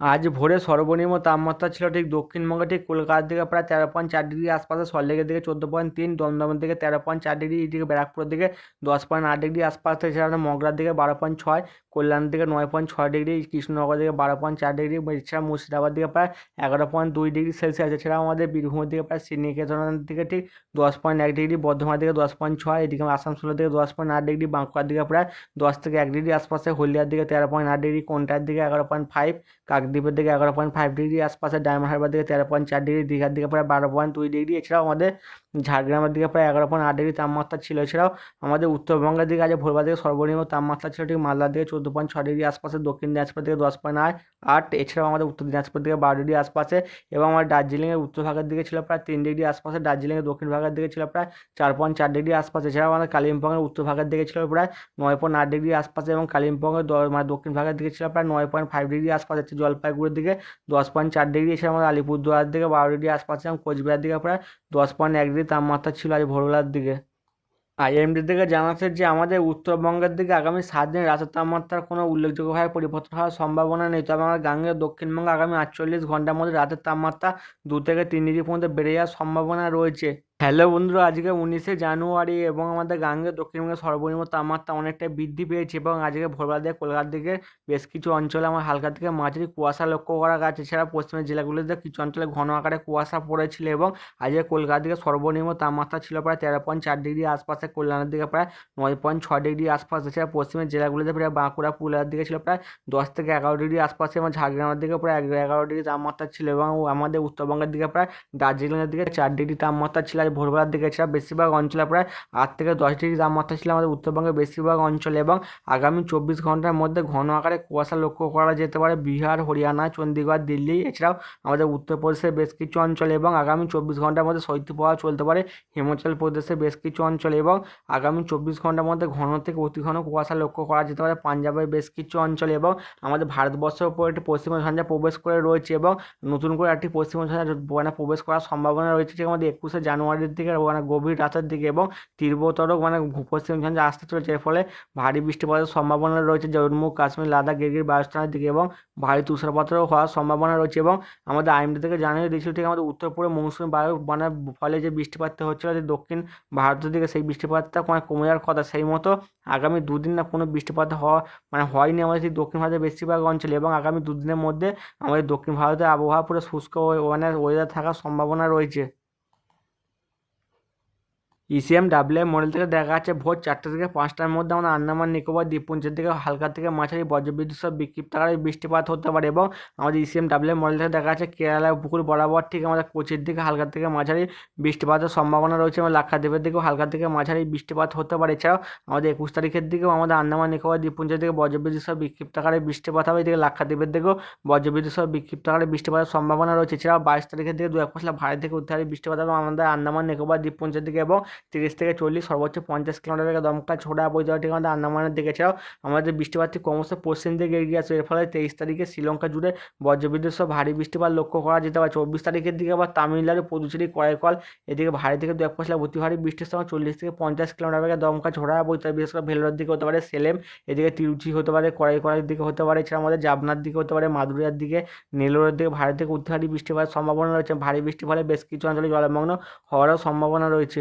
আজ ভোরে সর্বনিম্ন তাপমাত্রা ছিল ঠিক দক্ষিণবঙ্গে ঠিক কলকাতার দিকে প্রায় তেরো পয়েন্ট চার ডিগ্রি আশপাশে, সল্টলেকের দিকে চোদ্দ পয়েন্ট তিন, দমদমের দিকে তেরো পয়েন্ট চার ডিগ্রি, এদিকে ব্যারাকপুরের দিকে দশ পয়েন্ট আট ডিগ্রি, আশপাশে এছাড়া মগরার দিকে বারো পয়েন্ট ছয়, কল্যাণের দিকে নয় পয়েন্ট ছয় ডিগ্রি, কৃষ্ণনগর দিকে বারো পয়েন্ট চার ডিগ্রি, এছাড়া মুর্শিদাবাদ দিকে প্রায় এগারো পয়েন্ট দুই ডিগ্রি সেলসিয়াস এছাড়াও আমাদের বীরভূমের দিকে প্রায় শ্রীনিকেতনের দিকে ঠিক দশ পয়েন্ট এক ডিগ্রি, বর্ধমানের দিকে দশ পয়েন্ট ছয়, এদিকে আসানসোলের দিকে দশ পয়েন্ট আট ডিগ্রি, বাঁকুড়ার দিকে প্রায় দশ থেকে এক ডিগ্রি, আশপাশে হলদিয়ার দিকে তেরো পয়েন্ট আট ডিগ্রি, কোনটার দিকে এগারো পয়েন্ট ফাইভ কাকদ্বীপের দিকে এগারো পয়েন্ট ফাইভ ডিগ্রি আশপাশে ডায়মন্ড হারবার দিকে তেরো পয়েন্ট চার ডিগ্রি দীঘার দিকে প্রায় বারো পয়েন্ট দুই ডিগ্রি এছাড়াও আমাদের ঝাড়গ্রামের দিকে প্রায় এগারো পয়েন্ট আট ডিগ্রি তাপমাত্রা ছিল। এছাড়াও আমাদের উত্তরবঙ্গের দিকে আজ ভোরবার দিকে সর্বনিম্ন তাপমাত্রা ছিল ঠিক মালদার দিকে চোদ্দ পয়েন্ট ছয় ডিগ্রি আশপাশে দক্ষিণ দিনাজপুর দিকে দশ পয়েন্ট আট আট। এছাড়াও আমাদের উত্তর দিনাজপুর দিকে বারো ডিগ্রি আশপাশে এবং আমার দার্জিলিংয়ের উত্তর ভাগের দিকে ছিল প্রায় তিন ডিগ্রি আশপাশে দার্জিলিংয়ের দক্ষিণ ভাগের দিকে ছিল প্রায় চার পয়েন্ট চার ডিগ্রি আশপাশে। এছাড়াও আমাদের কালিম্পংয়ের উত্তর ভাগের দিকে ছিল প্রায় নয় পয়েন্ট আট ডিগ্রি আশপাশে এবং কালিম্পংয়ের মানে দক্ষিণ ভাগের দিকে ছিল প্রায় নয় পয়েন্ট ফাইভ ডিগ্রি আশপাশে। হচ্ছে জলপাইগুড়ির দিকে দশ পয়েন্ট চার ডিগ্রি এছাড়া আমাদের আলিপুরদুয়ার দিকে বারো ডিগ্রি আশপাশে এবং কোচবিহার দিকে প্রায় দশ পয়েন্ট এক ডিগ্রি তাপমাত্রা ছিল আজ ভোরবেলার দিকে। আইএমডি থেকে জানাচ্ছে যে আমাদের উত্তরবঙ্গের দিকে আগামী সাত দিন রাতের তাপমাত্রার কোনো উল্লেখযোগ্যভাবে পরিবর্তন হওয়ার সম্ভাবনা নেই। তবে আমার গাঙ্গেয় দক্ষিণবঙ্গে আগামী আটচল্লিশ ঘণ্টার মধ্যে রাতের তাপমাত্রা দু থেকে তিন ডিগ্রি পর্যন্ত বেড়ে যাওয়ার সম্ভাবনা রয়েছে। হ্যালো বন্ধুরা, আজকে উনিশে জানুয়ারি এবং আমাদের গাঙ্গেয় দক্ষিণবঙ্গের সর্বনিম্ন তাপমাত্রা অনেকটাই বৃদ্ধি পেয়েছে এবং আজকে ভোরবেলা দিয়ে কলকাতার দিকে বেশ কিছু অঞ্চলে আমার হালকা থেকে মাঝারি কুয়াশা লক্ষ্য করা গেছে। এছাড়া পশ্চিমের জেলাগুলিতে কিছু অঞ্চলে ঘন আকারে কুয়াশা পড়েছিল এবং আজকে কলকাতার দিকে সর্বনিম্ন তাপমাত্রা ছিল প্রায় তেরো পয়েন্ট চার ডিগ্রি আশপাশে, কল্যাণের দিকে প্রায় নয় পয়েন্ট ছয় ডিগ্রি আশপাশ। এছাড়া পশ্চিমের জেলাগুলিতে প্রায় বাঁকুড়া, পুরুলিয়ার দিকে ছিল প্রায় দশ থেকে এগারো ডিগ্রি আশপাশে এবং ঝাড়গ্রামের দিকে প্রায় এগারো ডিগ্রি তাপমাত্রা ছিল এবং আমাদের উত্তরবঙ্গের দিকে প্রায় দার্জিলিংয়ের দিকে চার ডিগ্রি তাপমাত্রা ছিল। আজ ভোরবেলার দিকে এছাড়া বেশিরভাগ অঞ্চলে প্রায় আট থেকে দশ ডিগ্রি তাপমাত্রা ছিল আমাদের উত্তরবঙ্গের বেশিরভাগ অঞ্চলে এবং আগামী চব্বিশ ঘণ্টার মধ্যে ঘন আকারে কুয়াশা লক্ষ্য করা যেতে পারে। বিহার, হরিয়ানা চণ্ডীগড় দিল্লি, এছাড়াও আমাদের উত্তরপ্রদেশের বেশ কিছু অঞ্চলে এবং আগামী চব্বিশ ঘণ্টার মধ্যে শৈত্যপ্রবাহ চলতে পারে। হিমাচল প্রদেশের বেশ কিছু অঞ্চলে এবং আগামী চব্বিশ ঘণ্টার মধ্যে ঘন থেকে অতি ঘন কুয়াশা লক্ষ্য করা যেতে পারে। পাঞ্জাবের বেশ কিছু অঞ্চলে এবং আমাদের ভারতবর্ষের উপর একটি পশ্চিম ঝঞ্ঝা প্রবেশ করে রয়েছে এবং নতুন করে একটি পশ্চিম ঝঞ্ঝা মানে প্রবেশ করার সম্ভাবনা রয়েছে। আমাদের একুশে জানুয়ারির দিকে মানে গভীর রাতের দিকে এবং তীব্রতর মানে পশ্চিম আসতে চলেছে। এর ফলে ভারী বৃষ্টিপাতের সম্ভাবনা রয়েছে। জম্মু, কাশ্মীর, লাদাখ, গিরগির বায়ুস্থানের দিকে এবং ভারী তুষারপাতও হওয়ার সম্ভাবনা রয়েছে এবং আমাদের আইএমডি থেকে জানিয়ে দিয়েছিল ঠিক আমাদের উত্তর পূর্বে মৌসুমী বায়ু মানে ফলে যে বৃষ্টিপাতটা হচ্ছিল যে দক্ষিণ ভারতের দিকে সেই বৃষ্টিপাতটা মানে কমে যাওয়ার কথা। সেই মতো আগামী দুদিন না কোনো বৃষ্টিপাত হওয়া মানে হয়নি আমাদের সেই দক্ষিণ ভারতের বেশিরভাগ অঞ্চলে এবং আগামী দুদিনের মধ্যে আমাদের দক্ষিণ ভারতের আবহাওয়া পুরো শুষ্ক মানে ওয়েদার থাকার সম্ভাবনা রয়েছে। ইসিএম ডাব্লিউ মডেল থেকে দেখা যাচ্ছে ভোর চারটে থেকে পাঁচটার মধ্যে আমাদের আন্দামান, নিকোবর, দ্বীপপুঞ্জের দিকে হালকা থেকে মাঝারি বজ্রবিদ্যুৎ সহ বিক্ষিপ্ত আকারে বৃষ্টিপাত হতে পারে এবং আমাদের ইসিএম ডাব্লিউ মডেল থেকে দেখা যাচ্ছে কেরালা উপকূল বরাবর ঠিক আমাদের কোচির দিকে হালকা থেকে মাঝারি বৃষ্টিপাতের সম্ভাবনা রয়েছে এবং লাক্ষাদ্বীপের দিকেও হালকা থেকে মাঝারি বৃষ্টিপাত হতে পারে। এছাড়াও আমাদের একুশ তারিখের দিকেও আমাদের আন্দামান, নিকোবর, দ্বীপপুঞ্জের দিকে বজ্রবিদ্যুৎ সহ বিক্ষিপ্ত আকারে বৃষ্টিপাত হবে। এদিকে লাক্ষাদ্বীপের দিকেও বজ্রবিদ্যুৎ সহ বিক্ষিপ্ত আকারে বৃষ্টিপাতের সম্ভাবনা রয়েছে। এছাড়াও বাইশ তারিখের দিকে দু এক পশলা ভারী থেকে উত্তরে বৃষ্টিপাত হবে আমাদের আন্দামান, নিকোবর, দ্বীপপুঞ্জের দিকে এবং তিরিশ থেকে চল্লিশ, সর্বোচ্চ পঞ্চাশ কিলোমিটার দমকা, ছোড়া বইতে ঠিক আমাদের আন্দামানের দিকে। এছাড়াও আমাদের বৃষ্টিপাতটি ক্রমশ পশ্চিম দিকে এগিয়ে আসবে এর ফলে তেইশ তারিখে শ্রীলঙ্কা জুড়ে বজ্রবিদ্যুৎ সহ ভারী বৃষ্টিপাত লক্ষ্য করা যেতে পারে। চব্বিশ তারিখের দিকে আবার তামিলনাড়ু, পুদুচেরি, করাইকল এদিকে ভারী থেকে দু এক পশলা অতি ভারী বৃষ্টির সময় চল্লিশ থেকে পঞ্চাশ কিলোমিটার বেগে দমকা ঝোড়া পারে বিশেষ করে ভেলোরের দিকে হতে পারে, সেলেম, এদিকে তিরুচি হতে পারে কড়াইকড়াইয়ের দিকে হতে পারে, এছাড়া আমাদের জাবনার দিকে হতে পারে মাদুরিয়ার দিকে নেলোরের দিকে ভারী থেকে অতি ভারী বৃষ্টিপাতের সম্ভাবনা রয়েছে। ভারী বৃষ্টির ফলে বেশ কিছু অঞ্চলে জলমগ্ন হওয়ারও সম্ভাবনা রয়েছে।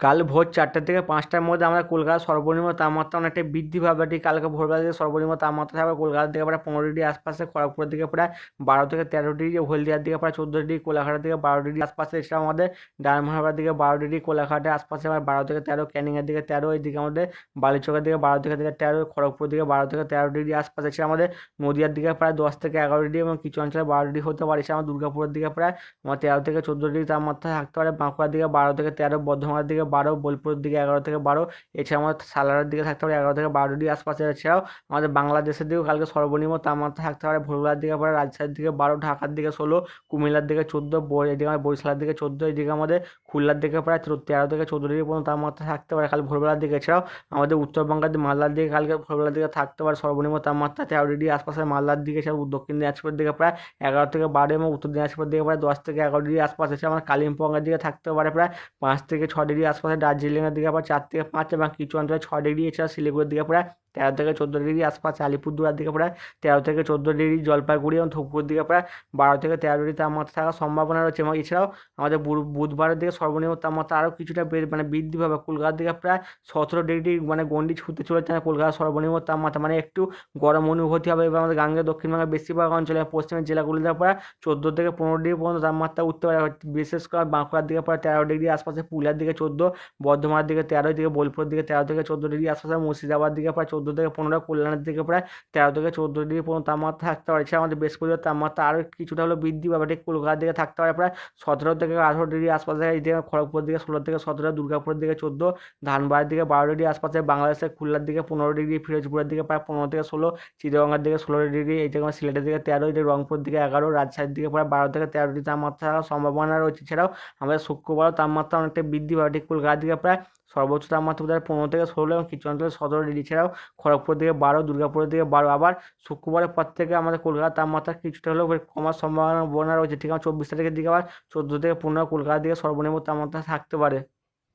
কাল ভোর চারটে থেকে পাঁচটার মধ্যে আমরা কলকাতার সর্বনিম্ন তাপমাত্রা অনেকটা বৃদ্ধি পাবে। ঠিক কালকে ভোরবেলা থেকে সর্বনিম্ন তাপমাত্রা থাকবে, কলকাতার দিকে প্রায় পনেরো ডিগ্রি আশপাশে, খড়গপুরের দিকে প্রায় বারো থেকে তেরো ডিগ্রি, হলদিয়ার দিকে প্রায় চোদ্দ ডিগ্রি, কোলাঘাটের দিকে বারো ডিগ্রি আশপাশে এছাড়া আমাদের ডায়মন্ড দিকে বারো ডিগ্রি, কোলাঘাটের আশপাশে আবার বারো থেকে তেরো, ক্যানিংয়ের দিকে তেরো, এদিকে আমাদের বালিচকের দিকে বারো থেকে থেকে তেরো খড়গপুর দিকে বারো থেকে তেরো ডিগ্রি আশপাশে এছাড়া আমাদের নদিয়ার দিকে প্রায় দশ থেকে এগারো ডিগ্রি এবং কিছু অঞ্চলে বারো ডিগ্রি হতে পারে। এছাড়া আমার দুর্গাপুরের দিকে প্রায় আমার তেরো থেকে চোদ্দ ডিগ্রি তাপমাত্রা থাকতে পারে। বাঁকুড়ার দিকে বারো থেকে তেরো, বর্ধমানের দিকে বারো, বোলপুরের দিকে এগারো থেকে বারো এছাড়া আমাদের সালারের দিকে থাকতে পারে এগারো থেকে বারো ডিগ্রি আশপাশে, এছাড়াও আমাদের বাংলাদেশের দিকেও কালকে সর্বনিম্ন তাপমাত্রা থাকতে পারে, ভোরবেলার দিকে পরে রাজশাহীর দিকে বারো, ঢাকার দিকে ষোলো, কুমিল্লার দিকে চোদ্দ এদিকে আমাদের বরিশালের দিকে চোদ্দ, এদিকে আমাদের খুলনার দিকে প্রায় তেরো থেকে চোদ্দ ডিগ্রি পর্যন্ত তাপমাত্রা থাকতে পারে। কাল ভোরবেলার দিকে এছাড়াও আমাদের উত্তরবঙ্গের মালদার দিকে কালকে ভোরবেলার দিকে থাকতে পারে সর্বনিম্ন তাপমাত্রা তেরো ডিগ্রি আশপাশে মালদার দিকে এছাড়াও দক্ষিণ দিনাজপুরের দিকে প্রায় এগারো থেকে বারো এবং উত্তর দিনাজপুরের দিকে প্রায় দশ থেকে এগারো ডিগ্রি আশপাশে এছাড়া আমার কালিম্পংয়ের দিকে থাকতে পারে প্রায় পাঁচ থেকে ছ ডিগ্রি আশপাশে, দার্জিলিংয়ের দিকে প্রায় চার থেকে পাঁচ এবং কিছু অঞ্চলে ছ ডিগ্রি এছাড়া শিলিগুড়ির দিকে প্রায় তেরো থেকে চোদ্দ ডিগ্রি আশপাশ আলিপুরদুয়ার দিকে প্রায় তেরো থেকে চোদ্দ ডিগ্রি, জলপাইগুড়ি এবং ধূপগুড়ির দিকে প্রায় বারো থেকে তেরো ডিগ্রি তাপমাত্রা থাকার সম্ভাবনা রয়েছে এবং এছাড়াও আমাদের বুধ- বুধবারের দিকে সর্বনিম্ন তাপমাত্রা আরও কিছুটা মানে বৃদ্ধি পাবে। কলকাতার দিকে প্রায় সতেরো ডিগ্রি মানে গন্ডি ছুঁতে চলেছে কলকাতার সর্বনিম্ন তাপমাত্রা মানে একটু গরম অনুভূতি হবে এবং আমাদের গাঙ্গে দক্ষিণবঙ্গের বেশিরভাগ অঞ্চলে পশ্চিমের জেলাগুলিতে প্রায় চোদ্দ থেকে পনেরো ডিগ্রি পর্যন্ত তাপমাত্রা উঠতে পারে। বিশেষ করে বাঁকুড়ার দিকে প্রায় তেরো ডিগ্রি, আশপাশে পুরুলিয়ার দিকে চোদ্দ, বর্ধমানের দিকে তেরো দিকে বোলপুরের দিকে তেরো থেকে চোদ্দ ডিগ্রি, আশপাশে মুর্শিদাবাদ দিকে প্রায় চোদ্দ থেকে পনেরো কল্যাণের দিকে প্রায় তেরো থেকে চোদ্দ ডিগ্রি পর্যন্ত তাপমাত্রা থাকতে পারে। এছাড়া আমাদের বৃহস্পতিবার তাপমাত্রা আরও কিছুটা হলেও বৃদ্ধি পাবে। ঠিক কলকাতার দিকে থাকতে পারে প্রায় সতেরো থেকে আঠারো ডিগ্রি আশপাশে। এদিকে খড়গপুর দিকে ষোলো থেকে সতেরো, দুর্গাপুরের দিকে চোদ্দ, ধানবাড়ির দিকে বারো ডিগ্রি আশপাশে। বাংলাদেশের খুলনার দিকে পনেরো ডিগ্রি, ফিরোজপুরের দিকে প্রায় পনেরো থেকে ষোলো, চিটাগঙ্গার দিকে ষোলো ডিগ্রি, এই জায়গায় সিলেটের দিকে তেরো, এই রংপুর দিকে এগারো, রাজশাহীর দিকে প্রায় বারো থেকে তেরো ডিগ্রি তাপমাত্রা সম্ভাবনা রয়েছে। এছাড়াও আমাদের শুক্রবার তাপমাত্রা অনেকটা বৃদ্ধি পাবে। ঠিক কলকাতার দিকে প্রায় সর্বোচ্চ তাপমাত্রা পনেরো থেকে ষোলো এবং কিছু অঞ্চলে সতেরো ডিগ্রি। ছাড়াও খড়গপুর থেকে বারো, দুর্গাপুরের থেকে বারো। আবার শুক্রবারের পর থেকে আমাদের কলকাতার তাপমাত্রা কিছুটা হলেও কমার সম্ভাবনা রয়েছে। ঠিক আছে, চব্বিশ তারিখের দিকে আবার চোদ্দ থেকে পনেরো কলকাতার দিকে সর্বনিম্ন তাপমাত্রা থাকতে পারে।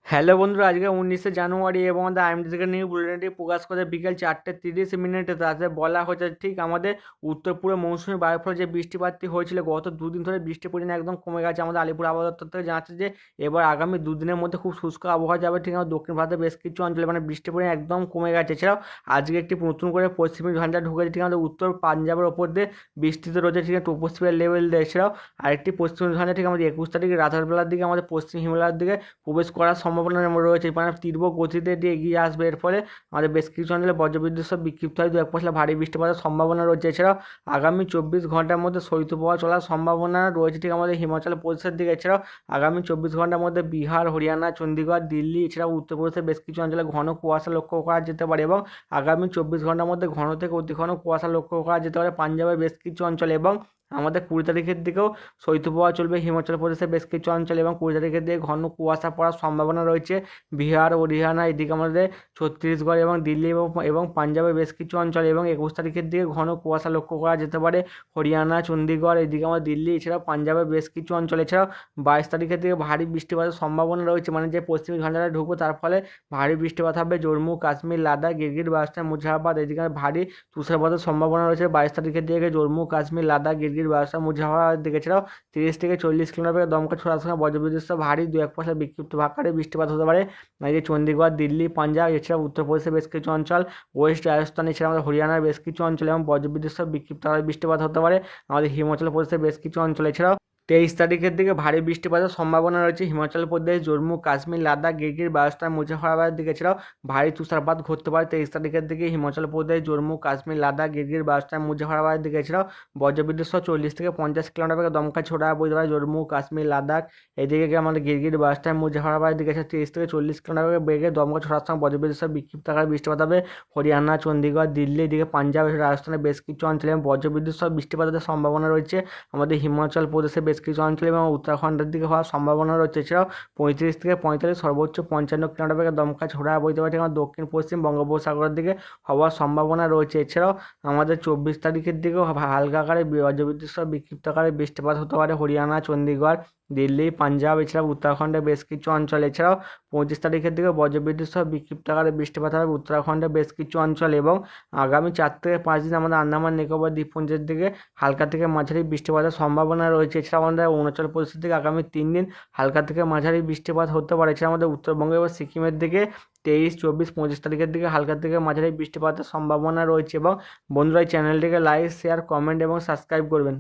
হ্যালো বন্ধুরা, আজকে উনিশে জানুয়ারি এবং আমাদের আইএমডি থেকে নিউ বুলেটিনটি প্রকাশ করে বিকেল চারটে তিরিশ মিনিটে। তাতে বলা হয়েছে ঠিক আমাদের উত্তর পূর্ব মৌসুমি বায়ুর ফলে যে বৃষ্টিপাতটি হয়েছিল, গত দুদিন ধরে বৃষ্টির পরিমাণ একদম কমে গেছে। আমাদের আলিপুর আবহাওয়া দপ্তর থেকে জানাচ্ছে যে, এবার আগামী দুদিনের মধ্যে খুব শুষ্ক আবহাওয়া যাবে। ঠিক আমাদের দক্ষিণ ভারতের বেশ কিছু অঞ্চলে মানে বৃষ্টির পরিমাণ একদম কমে গেছে। এছাড়াও আজকে একটি নতুন করে পশ্চিমী ঝঞ্ঝা ঢুকেছে। ঠিক আমাদের উত্তর পাঞ্জাবের ওপর দিয়ে বৃষ্টিতে রয়েছে। ঠিক আছে টপোস্ফিয়ার লেভেল দিয়ে। এছাড়াও আরেকটি পশ্চিমী ঝঞ্ঝা ঠিক আমাদের একুশ তারিখে রাতের বেলার দিকে, আমাদের পশ্চিম হিমালয়ের দিকে প্রবেশ করার সম্ভাবনা রয়েছে। মানে তীব্র গতিতে এটি এগিয়ে আসবে, এর ফলে আমাদের বেশ কিছু অঞ্চলে বজ্রবিদ্যুৎ সহ বিক্ষিপ্ত হয় দু এক পশলা ভারী বৃষ্টিপাতের সম্ভাবনা রয়েছে। এছাড়াও আগামী চব্বিশ ঘণ্টার মধ্যে শৈত্যপ্রবাহ চলার সম্ভাবনা রয়েছে ঠিক আমাদের হিমাচল প্রদেশের দিকে। এছাড়াও আগামী চব্বিশ ঘণ্টার মধ্যে বিহার, হরিয়ানা চণ্ডীগড় দিল্লি, এছাড়াও উত্তরপ্রদেশের বেশ কিছু অঞ্চলে ঘন কুয়াশা লক্ষ্য করা যেতে পারে এবং আগামী চব্বিশ ঘণ্টার মধ্যে ঘন থেকে অতি ঘন কুয়াশা লক্ষ্য করা যেতে পারে। পাঞ্জাবের বেশ কিছু অঞ্চলে এবং আমাদের কুড়ি তারিখের দিকেও শৈত্যপ্রবাহ চলবে, হিমাচল প্রদেশের বেশ কিছু অঞ্চলে এবং কুড়ি তারিখের দিকে ঘন কুয়াশা পড়ার সম্ভাবনা রয়েছে। বিহার, হরিয়ানা, এদিকে আমাদের ছত্তিশগড় এবং দিল্লি এবং পাঞ্জাবের বেশ কিছু অঞ্চলে এবং একুশ তারিখের দিকে ঘন কুয়াশা লক্ষ্য করা যেতে পারে। হরিয়ানা চণ্ডীগড় এদিকে আমাদের দিল্লি, এছাড়াও পাঞ্জাবের বেশ কিছু অঞ্চল, এছাড়াও বাইশ তারিখের দিকে ভারী বৃষ্টিপাতের সম্ভাবনা রয়েছে। মানে যে পশ্চিমী ঝঞ্ঝাটা ঢুকবো, তার ফলে ভারী বৃষ্টিপাত হবে জম্মু, কাশ্মীর, লাদাখ, গিরগিট বাস্তান মুজাহাবাদ এদিকে ভারী তুষারপাতের সম্ভাবনা রয়েছে। বাইশ তারিখের দিকে জম্মু, কাশ্মীর, লাদাখ গিরগিট ব্যবস্থা মুজাহাবাদ দিকে। ছাড়াও তিরিশ থেকে চল্লিশ কিলোমিটার দমকা ছোড়ার সঙ্গে বজ্রবিদ্যুৎ ভারী দু এক পয়সা বিক্ষিপ্ত ভাকারে বৃষ্টিপাত হতে পারে। এদিকে চণ্ডীগড় দিল্লি, পাঞ্জাব, এছাড়াও উত্তরপ্রদেশের বেশ কিছু অঞ্চল, ওয়েস্ট রাজস্থান এছাড়া আমাদের হরিয়ানার বেশ কিছু অঞ্চল এবং বজ্রবিদ্যুৎ বিক্ষিপ্ত বৃষ্টিপাত হতে পারে। আমাদের হিমাচল প্রদেশের বেশ কিছু অঞ্চল, এছাড়াও তেইশ তারিখের দিকে ভারী বৃষ্টিপাতের সম্ভাবনা রয়েছে। হিমাচল প্রদেশ, জম্মু, কাশ্মীর, লাদাখ, গিরগির বাজস্থান মুজাফরাবাদের দিকে এছাড়াও ভারী তুষারপাত ঘটতে পারে। তেইশ তারিখের দিকে হিমাচল প্রদেশ, জম্মু, কাশ্মীর, লাদাখ, গিরগির বাজস্থান মুজাফরাবাদের দিকে এছাড়াও বজ্রবিদ্যুৎ সহ চল্লিশ থেকে পঞ্চাশ কিলোমিটার বেগে দমকা ছোড়া বইতে পারে জম্মু, কাশ্মীর, লাদাখ, এদিকে আমাদের গিরগির বাজস্থান মুজাফরাবাদের দিকে এছাড়া তিরিশ থেকে চল্লিশ কিলোমিটার বেগে দমকা ছোড়ার সঙ্গে বজ্রবিদ্যুৎ সহ বিক্ষিপ্ত আকারে বৃষ্টিপাত হবে। হরিয়ানা চণ্ডীগড় দিল্লি, এদিকে পাঞ্জাব রাজস্থানের বেশ কিছু অঞ্চলে বজ্রবিদ্যুৎ সহ বৃষ্টিপাতের সম্ভাবনা রয়েছে। আমাদের হিমাচল প্রদেশে বেশ কিছু অঞ্চলে এবং উত্তরাখণ্ডের দিকে হওয়ার সম্ভাবনা রয়েছে। এছাড়াও পঁয়ত্রিশ থেকে পঁয়তাল্লিশ, সর্বোচ্চ পঞ্চান্ন কিলোমিটার বেগে দমকা ছোড়া বইতে পারছে এবং দক্ষিণ, পশ্চিম বঙ্গোপসাগরের দিকে হওয়ার সম্ভাবনা রয়েছে। এছাড়াও আমাদের চব্বিশ তারিখের দিকেও হালকা আকারে বজ্রবিদ্যুৎ সহ বিক্ষিপ্ত আকারে বৃষ্টিপাত হতে পারে। হরিয়ানা চণ্ডীগড় দিল্লি, পাঞ্জাব, এছাড়াও উত্তরাখণ্ডের বেশ কিছু অঞ্চল। এছাড়াও পঁচিশ তারিখের দিকে বজ্রবিদ্যুৎ সহ বিক্ষিপ্ত আকারে বৃষ্টিপাত হবে। উত্তরাখণ্ডের বেশ কিছু অঞ্চল এবং আগামী চার থেকে পাঁচ দিন আমাদের আন্দামান, নিকোবর, দ্বীপপুঞ্জের দিকে হালকা থেকে মাঝারি বৃষ্টিপাতের সম্ভাবনা রয়েছে। এছাড়া আমাদের অরুণাচল প্রদেশের দিকে আগামী তিন দিন হালকা থেকে মাঝারি বৃষ্টিপাত হতে পারে। এছাড়া আমাদের উত্তরবঙ্গ এবং সিকিমের দিকে তেইশ, চব্বিশ, পঁচিশ তারিখের দিকে হালকা থেকে মাঝারি বৃষ্টিপাতের সম্ভাবনা রয়েছে। এবং বন্ধুরা চ্যানেলটিকে লাইক, শেয়ার, কমেন্ট এবং সাবস্ক্রাইব করবেন।